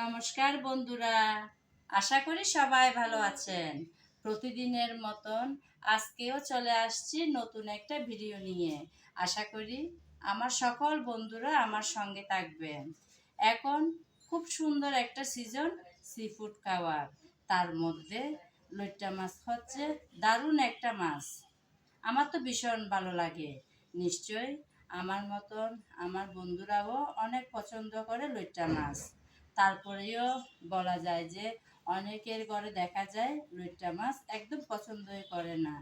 নমস্কার বন্ধুরা, আশা করি সবাই ভালো আছেন। প্রতিদিনের মতন আজকেও চলে আসছি নতুন একটা ভিডিও নিয়ে। আশা করি আমার সকল বন্ধুরা আমার সঙ্গে থাকবেন। এখন খুব সুন্দর একটা সিজন সি ফুড খাওয়ার। তার মধ্যে লইট্টা মাছ হচ্ছে দারুণ একটা মাছ। আমার তো ভীষণ ভালো লাগে। নিশ্চয়ই আমার মতন আমার বন্ধুরাও অনেক পছন্দ করে লইট্টা মাছ। তারপরেও বলা যায় যে অনেকের ঘরে দেখা যায় লইট্টা মাছ একদম পছন্দই করে না।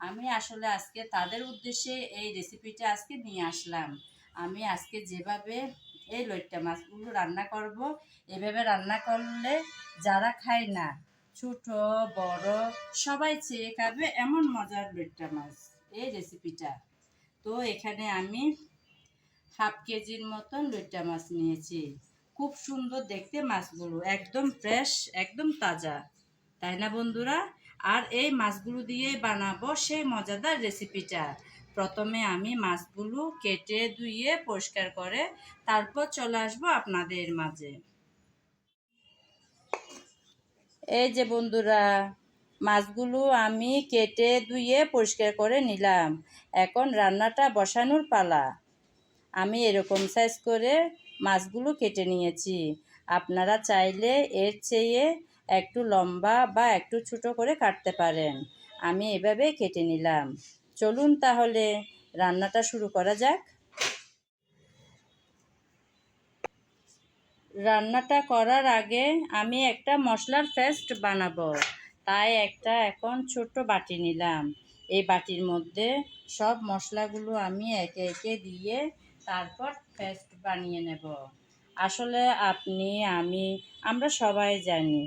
আমি আসলে আজকে তাদের উদ্দেশ্যে এই রেসিপিটা আজকে নিয়ে আসলাম। আমি আজকে যেভাবে এই লইট্টা মাছগুলো রান্না করব, এভাবে রান্না করলে যারা খায় না, ছোট, বড়, সবাই চেয়ে খাবে এমন মজার লইট্টা মাছ এই রেসিপিটা তো এখানে আমি হাফ কেজির মতন লইট্টা মাছ নিয়েছি। খুব সুন্দর দেখতে মাছগুলো, একদম ফ্রেশ একদম তাজা। তাই না বন্ধুরা? আর এই মাছগুলো দিয়ে বানাবো সেই মজাদার রেসিপিটা প্রথমে আমি মাছগুলো কেটে ধুয়ে পরিষ্কার করে তারপর চলে আসব আপনাদের মাঝে। এই যে বন্ধুরা, মাছগুলো আমি কেটে ধুয়ে পরিষ্কার করে নিলাম। এখন রান্নাটা বসানোর পালা। আমি এরকম সাইজ করে মাছগুলো কেটে নিয়েছি। আপনারা চাইলে এর চেয়ে একটু লম্বা বা একটু ছোটো করে কাটতে পারেন। আমি এভাবে কেটে নিলাম। চলুন তাহলে রান্নাটা শুরু করা যাক। রান্নাটা করার আগে আমি একটা মশলার পেস্ট বানাবো। তাই একটা এখন ছোট্ট বাটি নিলাম। এই বাটির মধ্যে সব মশলাগুলো আমি একে একে দিয়ে তারপর পেস্ট বানিয়ে নেব। আসলে আপনি, আমি, আমরা সবাই জানি,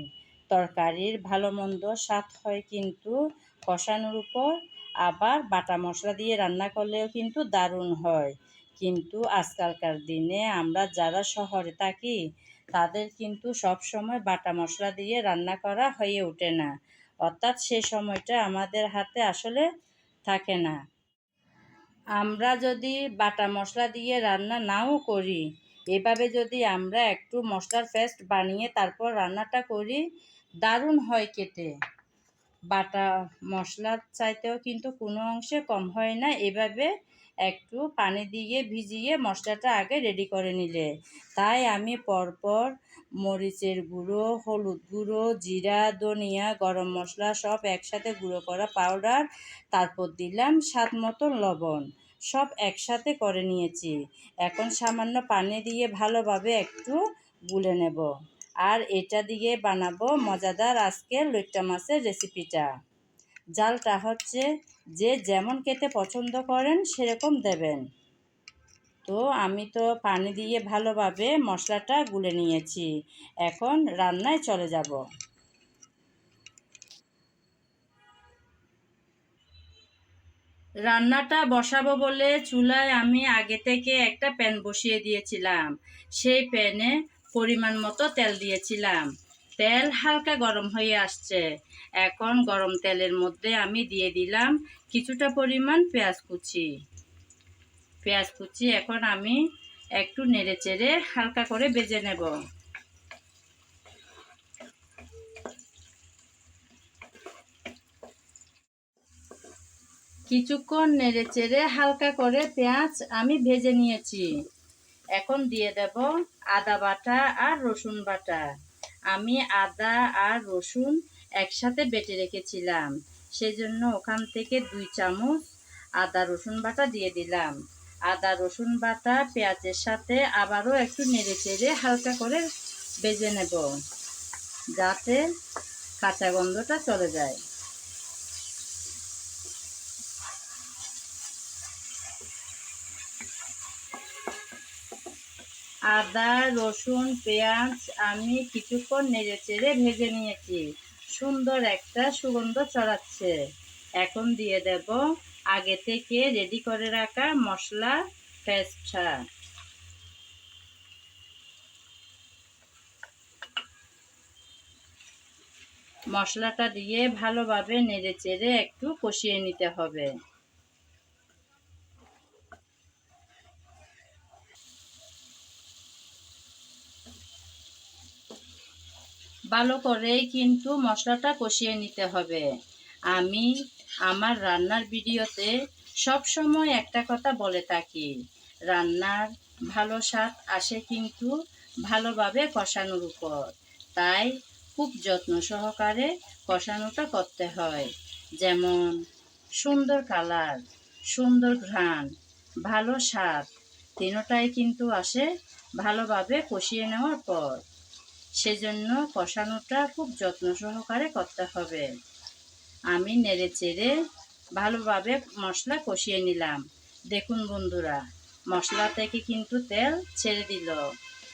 তরকারির ভালো মন্দ স্বাদ হয় কিন্তু কষানোর উপর আবার বাটা মশলা দিয়ে রান্না করলেও কিন্তু দারুণ হয়। কিন্তু আজকালকার দিনে আমরা যারা শহরে থাকি, তাদের কিন্তু সব সময় বাটা মশলা দিয়ে রান্না করা হয়ে ওঠে না। অর্থাৎ সে সময়টা আমাদের হাতে আসলে থাকে না। আমরা যদি বাটা মশলা দিয়ে রান্না নাও করি, এভাবে যদি আমরা একটু মশলার পেস্ট বানিয়ে তারপর রান্নাটা করি, দারুণ হয় কেটে বাটা মশলার চাইতেও কিন্তু কোনো অংশে কম হয় না। এভাবে একটু পানি দিয়ে ভিজিয়ে মশলাটা আগে রেডি করে নিলে। তাই আমি পরপর মরিচের গুঁড়ো, হলুদ গুঁড়ো, জিরা, ধনিয়া, গরম মশলা সব একসাথে গুঁড়ো করা পাউডার তারপর দিলাম স্বাদ মতো লবণ। সব একসাথে করে নিয়েছি। এখন সামান্য পানি দিয়ে ভালোভাবে একটু গুলে নেব। আর এটা দিয়ে বানাবো মজাদার আজকের লইট্টা মাছের রেসিপিটা। জালটা হচ্ছে যে যেমন খেতে পছন্দ করেন সেরকম দেবেন। তো আমি তো পানি দিয়ে ভালোভাবে মশলাটা গুলে নিয়েছি। এখন রান্নায় চলে যাব। রান্নাটা বসাবো বলে চুলায় আমি আগে থেকে একটা প্যান বসিয়ে দিয়েছিলাম। সেই প্যানে পরিমাণ মতো তেল দিয়েছিলাম। তেল হালকা গরম হয়ে আসছে। এখন গরম তেলের মধ্যে আমি দিয়ে দিলাম কিছুটা পরিমাণ পেঁয়াজ কুচি। পেঁয়াজ কুচি এখন আমি একটু নেড়ে চেড়ে হালকা করে বেজে নেব। কিছুক্ষণ নেড়ে চেড়ে হালকা করে পেঁয়াজ আমি ভেজে নিয়েছি। এখন দিয়ে দেব আদা বাটা আর রসুন বাটা। আমি আদা আর রসুন একসাথে বেটে রেখেছিলাম, সেজন্য ওখান থেকে দুই চামচ আদা রসুন বাটা দিয়ে দিলাম। আদা রসুন বাটা পেঁয়াজের সাথে আবারও একটু নেড়ে চেড়ে হালকা করে বেজে নেব, যাতে কাঁচা গন্ধটা চলে যায়। আদা, রসুন, পেঁয়াজ, আমি কিছুক্ষণ নেড়ে চেড়ে ভেজে নিয়েছি। সুন্দর একটা সুগন্ধ ছড়াচ্ছে। এখন দিয়ে দেব আগে থেকে রেডি করে রাখা মশলা, পেস্টটা। মশলাটা দিয়ে ভালোভাবে নেড়ে চেড়ে একটু কষিয়ে নিতে হবে। ভালো করেই কিন্তু মশলাটা কষিয়ে নিতে হবে। আমি আমার রান্নার ভিডিওতে সব সময় একটা কথা বলে থাকি, রান্নার ভালো স্বাদ আসে কিন্তু ভালোভাবে কষানোর উপর। তাই খুব যত্ন সহকারে কষানোটা করতে হয়। যেমন সুন্দর কালার, সুন্দর ঘ্রাণ, ভালো স্বাদ, তিনোটাই কিন্তু আসে ভালোভাবে কষিয়ে নেওয়ার পর। সেজন্য কষানোটা খুব যত্ন সহকারে করতে হবে। আমি নেড়ে চেড়ে ভালোভাবে মশলা কষিয়ে নিলাম। দেখুন বন্ধুরা, মশলা থেকে কিন্তু তেল ছেড়ে দিল।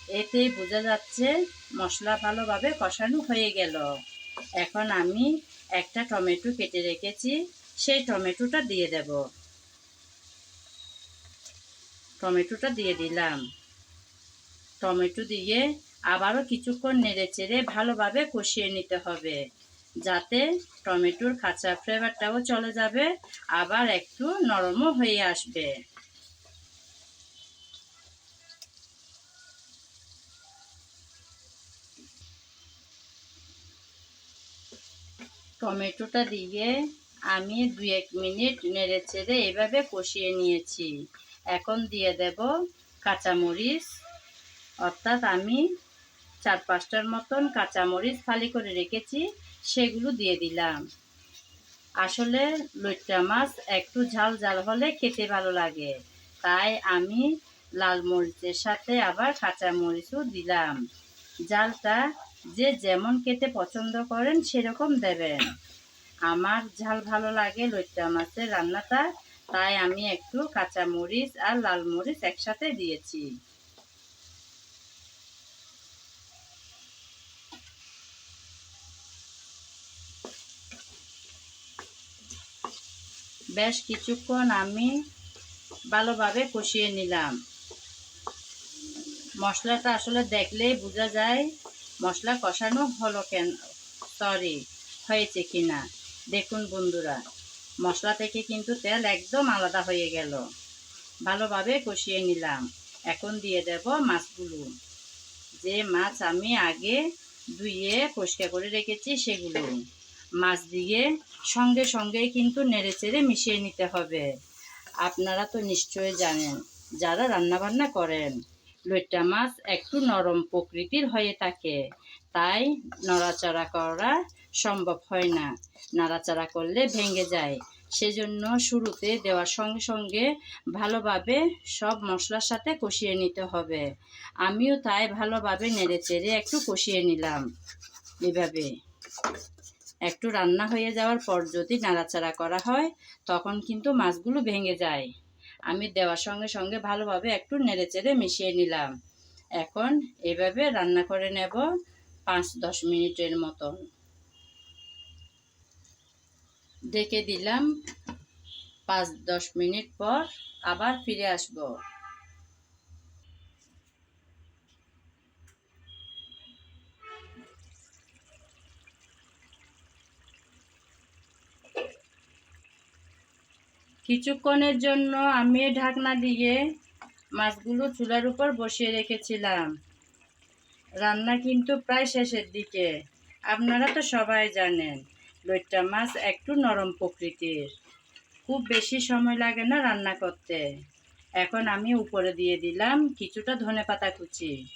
এতেই বোঝা যাচ্ছে মশলা ভালোভাবে কষানো হয়ে গেল। এখন আমি একটা টমেটো কেটে রেখেছি, সেই টমেটোটা দিয়ে দেব। টমেটোটা দিয়ে দিলাম। টমেটো দিয়ে আবারও কিছুক্ষণ নেড়ে চেড়ে ভালোভাবে কষিয়ে নিতে হবে, যাতে টমেটোর কাঁচা ফ্লেভারটাও চলে যাবে, আবার একটু নরমও হয়ে আসবে। টমেটোটা দিয়ে আমি দুই এক মিনিট নেড়ে চেড়ে এভাবে কষিয়ে নিয়েছি। এখন দিয়ে দেব কাঁচামরিচ, অর্থাৎ আমি চার পাঁচটার মতন কাঁচামরিচ ফালি করে রেখেছি, সেগুলো দিয়ে দিলাম। আসলে লইট্টা মাছ একটু ঝাল ঝাল হলে খেতে ভালো লাগে, তাই আমি লাল মরিচের সাথে আবার কাঁচা মরিচও দিলাম। জালটা যে যেমন খেতে পছন্দ করেন সেরকম দেবেন। আমার ঝাল ভালো লাগে লইট্টা মাছের রান্নাটা, তাই আমি একটু কাঁচা মরিচ আর লাল মরিচ একসাথে দিয়েছি। বেশ কিছুক্ষণ আমি ভালোভাবে কষিয়ে নিলাম। মশলাটা আসলে দেখলেই বোঝা যায় মশলা কষানো হলো কেন সরি হয়েছে কিনা। দেখুন বন্ধুরা, মশলা থেকে কিন্তু তেল একদম আলাদা হয়ে গেল। ভালোভাবে কষিয়ে নিলাম। এখন দিয়ে দেব মাছগুলো। যে মাছ আমি আগে ধুয়ে পরিষ্কার করে রেখেছি সেগুলো। মাছ দিয়ে সঙ্গে সঙ্গে কিন্তু নেড়ে চেড়ে মিশিয়ে নিতে হবে। আপনারা তো নিশ্চয়ই জানেন, যারা রান্নাবান্না করেন, লইট্টা মাছ একটু নরম প্রকৃতির হয়ে থাকে। তাই নড়াচড়া করা সম্ভব হয় না। নাড়াচাড়া করলে ভেঙে যায়। সেজন্য শুরুতে দেওয়ার সঙ্গে সঙ্গে ভালোভাবে সব মশলার সাথে কষিয়ে নিতে হবে। আমিও তাই ভালোভাবে নেড়ে চেড়ে একটু কষিয়ে নিলাম। এভাবে। একটু রান্না হয়ে যাওয়ার পর যদি নাড়াচাড়া করা হয়, তখন কিন্তু মাছগুলো ভেঙে যায়। আমি দেওয়ার সঙ্গে সঙ্গে ভালোভাবে একটু নেড়ে চেড়ে মিশিয়ে নিলাম। এখন এভাবে রান্না করে নেব পাঁচ দশ মিনিটের মতন। ডেকে দিলাম পাঁচ দশ মিনিট পর আবার ফিরে আসব। কিছুক্ষণের জন্য আমি ঢাকনা দিয়ে মাছগুলো চুলার উপর বসিয়ে রেখেছিলাম। রান্না কিন্তু প্রায় শেষের দিকে। আপনারা তো সবাই জানেন, লইট্টা মাছ একটু নরম প্রকৃতির। খুব বেশি সময় লাগে না রান্না করতে। এখন আমি উপরে দিয়ে দিলাম কিছুটা ধনে পাতা কুচি।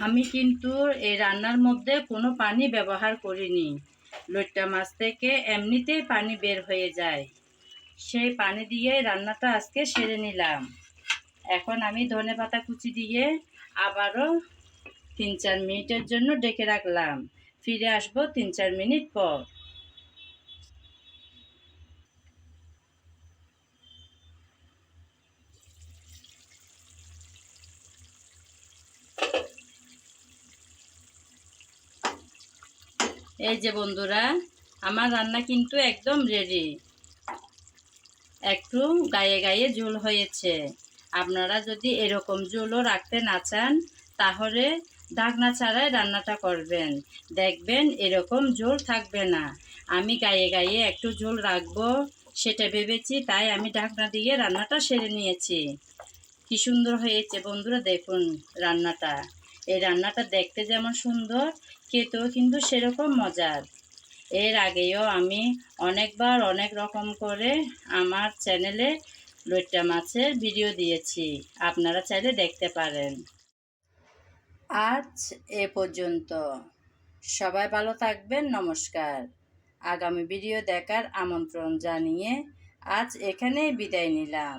আমি কিন্তু এই রান্নার মধ্যে কোনো পানি ব্যবহার করিনি। লইট্টা মাছ থেকে এমনিতেই পানি বের হয়ে যায়। সেই পানি দিয়ে রান্নাটা আজকে সেরে নিলাম। এখন আমি ধনে পাতা কুচি দিয়ে আবারও তিন চার মিনিটের জন্য ডেকে রাখলাম। ফিরে আসব তিন চার মিনিট পর। এই যে বন্ধুরা, আমার রান্না কিন্তু একদম রেডি একটু গায়ে গায়ে ঝোল হয়েছে। আপনারা যদি এরকম ঝোলও রাখতে না চান, তাহলে ঢাকনা ছাড়াই রান্নাটা করবেন। দেখবেন এরকম ঝোল থাকবে না। আমি গায়ে গায়ে একটু ঝোল রাখব, সেটা ভেবেছি, তাই আমি ঢাকনা দিয়ে রান্নাটা সেরে নিয়েছি। কি সুন্দর হয়েছে বন্ধুরা, দেখুন রান্নাটা। এই রান্নাটা দেখতে যেমন সুন্দর, খেতেও কিন্তু সেরকম মজার। এর আগেও আমি অনেকবার অনেক রকম করে আমার চ্যানেলে লইট্টা মাছের ভিডিও দিয়েছি। আপনারা চাইলে দেখতে পারেন। আজ এ পর্যন্ত। সবাই ভালো থাকবেন, নমস্কার। আগামী ভিডিও দেখার আমন্ত্রণ জানিয়ে আজ এখানেই বিদায় নিলাম।